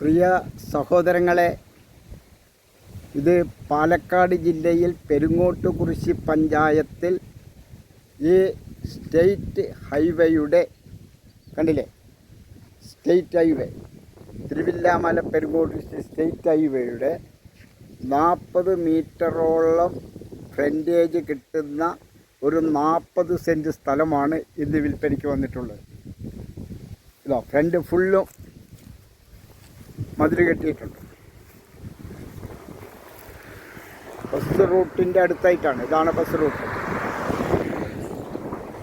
പ്രിയ സഹോദരങ്ങളെ ഇത് പാലക്കാട് ജില്ലയിൽ പെരുങ്ങോട്ടുകുറിശി പഞ്ചായത്തിൽ ഈ സ്റ്റേറ്റ് ഹൈവേയുടെ കണ്ടില്ലേ? State highway Thiruvilwamala Perungottukurissi state ഹൈവേയുടെ നാൽപ്പത് മീറ്ററോളം ഫ്രണ്ടേജ് കിട്ടുന്ന ഒരു നാൽപ്പത് സെന്റ് സ്ഥലമാണ് ഇന്ന് വിൽപ്പനയ്ക്ക് വന്നിട്ടുള്ളത്. ഇതാ ഫ്രണ്ട് ഫുള്ളും മതിൽ കെട്ടിയിട്ടുണ്ട്. ബസ് റൂട്ടിന്റെ അടുത്തായിട്ടാണ്. ഇതാണ് ബസ് റൂട്ട്.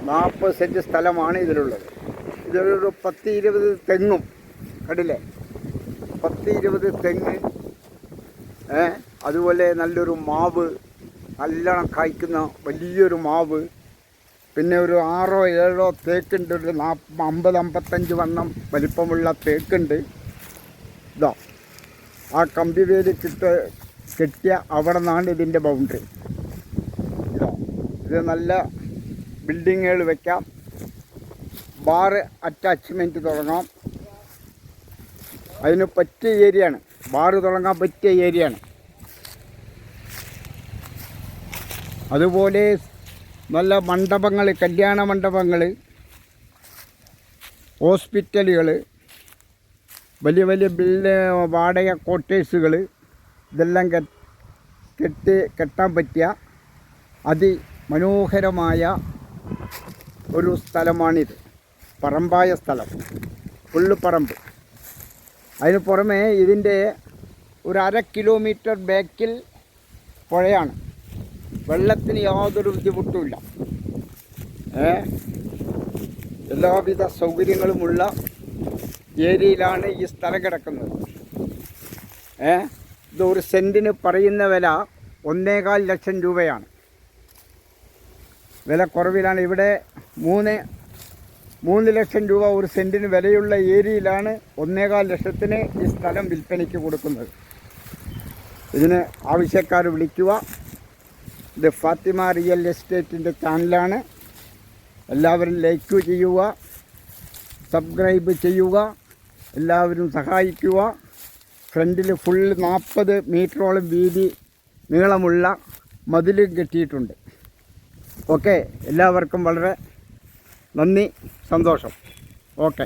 നാൽപ്പത് സെന്റ് സ്ഥലമാണ് ഇതിലുള്ളത്. ഇതിലൊരു പത്ത് ഇരുപത് തെങ്ങും. കണ്ടില്ലേ? പത്ത് ഇരുപത് തെങ്ങ് അതുപോലെ നല്ലൊരു മാവ് നല്ലോണം കായ്ക്കുന്ന വലിയൊരു മാവ് പിന്നെ ഒരു ആറോ ഏഴോ തേക്കുണ്ട്. ഒരു നാൽപ്പ അമ്പത് അമ്പത്തഞ്ച് വണ്ണം വലിപ്പമുള്ള തേക്കുണ്ട്. ഇതാ ആ കമ്പി വേലി കിട്ട കെട്ടിയ അവിടെ നിന്നാണ് ഇതിന്റെ ബൗണ്ടറി ഇതാ ഇത് നല്ല ബിൽഡിങ്ങുകൾ വെക്കാം. ബാറ് അറ്റാച്ച്മെന്റ് തുടങ്ങാം. അതിന് പറ്റിയ ഏരിയയാണ് ബാറ് തുടങ്ങാൻ പറ്റിയ ഏരിയയാണ് അതുപോലെ നല്ല മണ്ഡപങ്ങൾ കല്യാണ മണ്ഡപങ്ങൾ ഹോസ്പിറ്റലുകൾ വലിയ വലിയ ബിൽഡ് വാടക ക്വാർട്ടേഴ്സുകൾ ഇതെല്ലാം കെട്ട് കെട്ടി കെട്ടാൻ പറ്റിയ അതിമനോഹരമായ ഒരു സ്ഥലമാണിത്. പറമ്പായ സ്ഥലം. ഫുള്ള് പറമ്പ്. അതിന് പുറമെ ഇതിന്റെ ഒരു അര കിലോമീറ്റർ ബാക്കിൽ പുഴയാണ്. വെള്ളത്തിന് യാതൊരു ബുദ്ധിമുട്ടുമില്ല. എല്ലാവിധ സൗകര്യങ്ങളുമുള്ള ഏരിയയിലാണ് ഈ സ്ഥലം കിടക്കുന്നത്. ഏ? ഇത് ഒരു സെന്റിന് പറയുന്ന വില ഒന്നേകാൽ ലക്ഷം രൂപയാണ്. വില കുറവിലാണ്. ഇവിടെ മൂന്ന് മൂന്ന് ലക്ഷം രൂപ ഒരു സെന്റിന് വിലയുള്ള ഏരിയയിലാണ് ഒന്നേകാൽ ലക്ഷത്തിന് ഈ സ്ഥലം വിൽപ്പനയ്ക്ക് കൊടുക്കുന്നത്. ഇതിന് ആവശ്യക്കാർ വിളിക്കുക. ഇത് ഫാത്തിമ റിയൽ എസ്റ്റേറ്റിന്റെ ചാനലാണ്. എല്ലാവരും ലൈക്ക് ചെയ്യുക സബ്സ്ക്രൈബ് ചെയ്യുക. എല്ലാവരും സഹായിക്കുക. ഫ്രണ്ടിൽ ഫുൾ നാൽപ്പത് മീറ്ററോളം വീതി നീളമുള്ള മതിലും കെട്ടിയിട്ടുണ്ട്. ഓക്കെ എല്ലാവർക്കും വളരെ നന്ദി സന്തോഷം. ഓക്കെ